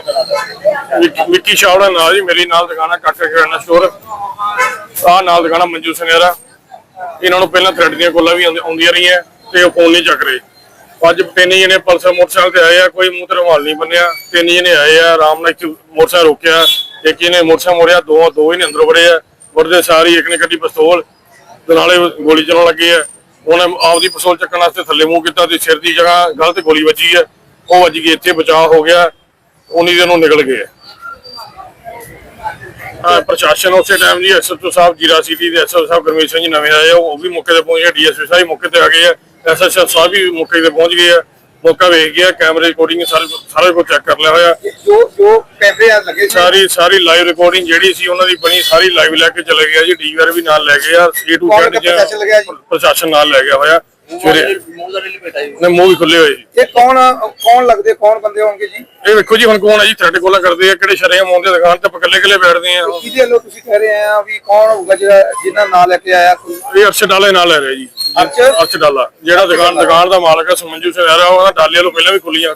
ਸ਼ਹਿਰ Mickey- Mickey ਸ਼ਾਹ ਦਾ ਨਾਲ ਜੀ, ਮੇਰੀ ਨਾਲ ਦੁਕਾਨ ਕਾਕਾ ਕਿਰਾਣਾ ਸਟੋਰ ਆ ਨਾਲ ਦੁਕਾਨ ਮੰਜੂ ਸੁਨਿਆਰਾ। ਇਹਨਾਂ ਨੂੰ ਪਹਿਲਾਂ ਥ੍ਰੈਡ ਦੀਆਂ ਕੋਲਾਂ ਵੀ ਆਉਂਦੀ- ਆਉਂਦੀਆਂ ਰਹੀਆਂ ਤੇ ਉਹ ਫੋਨ ਨਹੀਂ ਚੱਕ ਰਹੇ। ਅੱਜ ਤਿੰਨ ਜਣੇ ਪਲਸਰ ਮੋਟਰਸਾਈਕਲ ਤੇ ਆਏ ਆ, ਕੋਈ ਮੂੰਹ ਤੇ ਰੁਮਾਲ ਨਹੀਂ ਬੰਨਿਆ। ਤਿੰਨ ਜਣੇ ਆਏ ਆ, ਆਰਾਮ ਨਾਲ ਇੱਕ ਮੋਟਰਸਾਈਕਲ ਰੋਕਿਆ। ਇੱਕ ਇਹਨੇ ਮੋਟਰਸਾਈਕਲ ਮੋੜਿਆ, ਦੋ ਦੋ ਹੀ ਨੇ ਅੰਦਰ ਵੜੇ ਆ। ਵੜਦੇ ਸਾਰੀ ਇੱਕ ਨੇ ਕੱਢੀ ਪਿਸਤੌਲ ਤੇ ਨਾਲੇ ਗੋਲੀ ਚਲਾਉਣ ਲੱਗੇ ਆ। ਉਹਨੇ ਆਪਦੀ ਪਿਸਤੌਲ ਚੱਕਣ ਵਾਸਤੇ ਥੱਲੇ ਮੂੰਹ ਕੀਤਾ ਤੇ ਸਿਰ ਦੀ ਜਗ੍ਹਾ ਗਲਤ ਗੋਲੀ ਵੱਜੀ ਹੈ ਉਹ ਵੱਜ ਗਈ, ਇੱਥੇ ਬਚਾਅ ਹੋ ਗਿਆ। ਉਨੀ ਦਿਨ ਉਹ ਨਿਕਲ ਗਏ। ਹਾਂ ਪ੍ਰਸ਼ਾਸਨ ਉਸੇ ਟਾਈਮ ਜੀ ਐਸਐਚਓ ਸਾਹਿਬ ਜੀਰਾ ਸਿਟੀ ਦੇ ਐਸਐਚਓ ਸਾਹਿਬ ਗਰਮੇਸ਼ ਸਿੰਘ ਜੀ ਨਵੇਂ ਆਏ ਆ, ਉਹ ਵੀ ਮੌਕੇ ਤੇ ਪਹੁੰਚ ਗਏ ਡੀਐਸਪੀ ਸਾਹਿਬ ਵੀ ਮੌਕੇ ਤੇ ਆ ਗਏ ਆ ਐਸਐਚਓ ਸਾਹਿਬ ਵੀ ਮੌਕੇ ਤੇ ਪਹੁੰਚ ਗਏ ਆ ਮੌਕਾ ਵੇਖ ਗਿਆ ਕੈਮਰੇ ਰਿਕਾਰਡਿੰਗ ਸਾਰੇ ਸਾਰੇ ਕੁਝ ਚੈੱਕ ਕਰ ਲਿਆ ਹੋਇਆ। ਜੋ ਜੋ ਕੈਮਰੇ ਆ ਲੱਗੇ ਸੀ। ਸਾਰੀ ਸਾਰੀ ਲਾਈਵ ਰਿਕਾਰਡਿੰਗ ਜਿਹੜੀ ਸੀ ਉਹਨਾਂ ਦੀ ਬਣੀ ਸਾਰੀ ਲਾਈਵ ਲੈ ਕੇ ਚਲੇ ਗਿਆ ਜੀ ਡੀਵੀਆਰ ਵੀ ਨਾਲ ਲੈ ਗਏ ਆ ਏ ਟੂ? ਪ੍ਰਸ਼ਾਸਨ ਨਾਲ ਲੈ ਗਿਆ ਹੋਇਆ। ਸਵੇਰੇ ਮੂੰਹ ਦਾ ਨਹੀਂ ਬੇਟਾ ਜੀ। ਨੇ ਮੂੰਹ ਵੀ ਖੁੱਲੇ ਹੋਏ ਜੀ। ਇਹ ਕੌਣ ਕੌਣ ਲੱਗਦੇ ਕੌਣ ਬੰਦੇ ਹੋਣਗੇ ਜੀ? ਇਹ ਵੇਖੋ ਜੀ ਹੁਣ ਕੌਣ ਹੈ ਜੀ? ਥ੍ਰੈਡ ਕੋਲਾ ਕਰਦੇ ਆ ਕਿਹੜੇ ਸ਼ਰੇਆਮ ਆਉਂਦੇ ਦੁਕਾਨ ਤੇ ਆਪਾਂ ਇਕੱਲੇ ਇਕੱਲੇ ਬੈਠਦੇ ਆ। ਕਿਹਦੇ ਵੱਲੋਂ ਤੁਸੀਂ ਕਹਿ ਰਹੇ ਆ ਵੀ ਕੌਣ ਹੋਊਗਾ ਜਿਹੜਾ ਜਿੰਨਾ ਨਾਂ ਲੈ ਕੇ ਆਇਆ ਕੋਈ? ਇਹ ਅਰਸ਼ ਡਾਲੇ ਨਾਲ ਲੈ ਰਿਹਾ ਜੀ। ਅਰਸ਼? ਡਾਲਾ ਜਿਹੜਾ ਦੁਕਾਨ ਦੁਕਾਨ ਦਾ ਮਾਲਕ ਹੈ ਸਮੰਜੂ ਸਿੰਘ ਆ ਰਿਹਾ ਉਹਦਾ ਡਾਲੇ ਵੱਲੋਂ ਪਹਿਲਾਂ ਵੀ ਖੁੱਲੀਆਂ